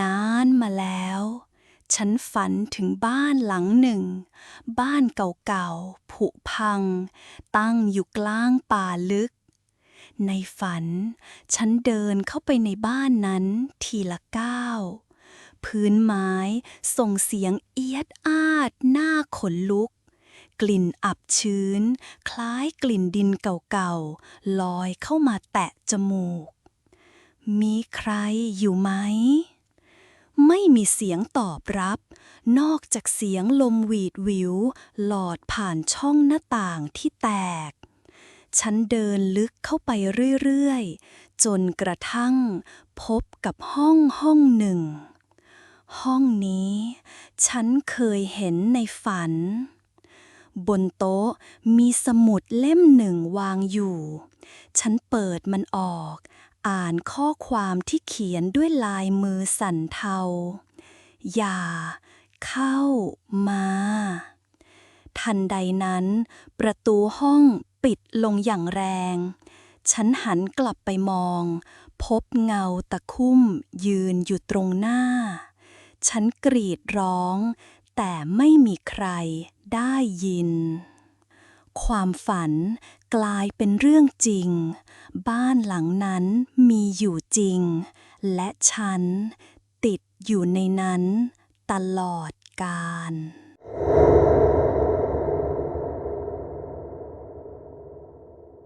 นานมาแล้ว ฉันฝันถึงบ้านหลังหนึ่ง บ้านเก่าๆผุพัง ตั้งอยู่กลางป่าลึก ในฝัน ฉันเดินเข้าไปในบ้านนั้นทีละก้าว พื้นไม้ส่งเสียงเอียดอาดหน้าขนลุก กลิ่นอับชื้น คล้ายกลิ่นดินเก่าๆลอยเข้ามาแตะจมูก มีใครอยู่ไหม ไม่มีเสียงตอบรับ นอกจากเสียงลมหวีดหวิว หลอดผ่านช่องหน้าต่างที่แตก ฉันเดินลึกเข้าไปเรื่อยๆ จนกระทั่ง พบกับห้องห้องหนึ่ง ห้องนี้ ฉันเคยเห็นในฝัน บนโต๊ะมีสมุดเล่มหนึ่งวางอยู่ ฉันเปิดมันออก อ่านข้อความที่เขียนด้วยลายมือสั่นเทา อย่า เข้ามา ทันใดนั้น ประตูห้องปิดลงอย่างแรง ฉันหันกลับไปมอง พบเงาตะคุ่มยืนอยู่ตรงหน้า ฉันกรีดร้อง แต่ไม่มีใครได้ยิน ความฝันกลายเป็นเรื่องจริง บ้านหลังนั้นมีอยู่จริง และฉันติดอยู่ในนั้นตลอดกาล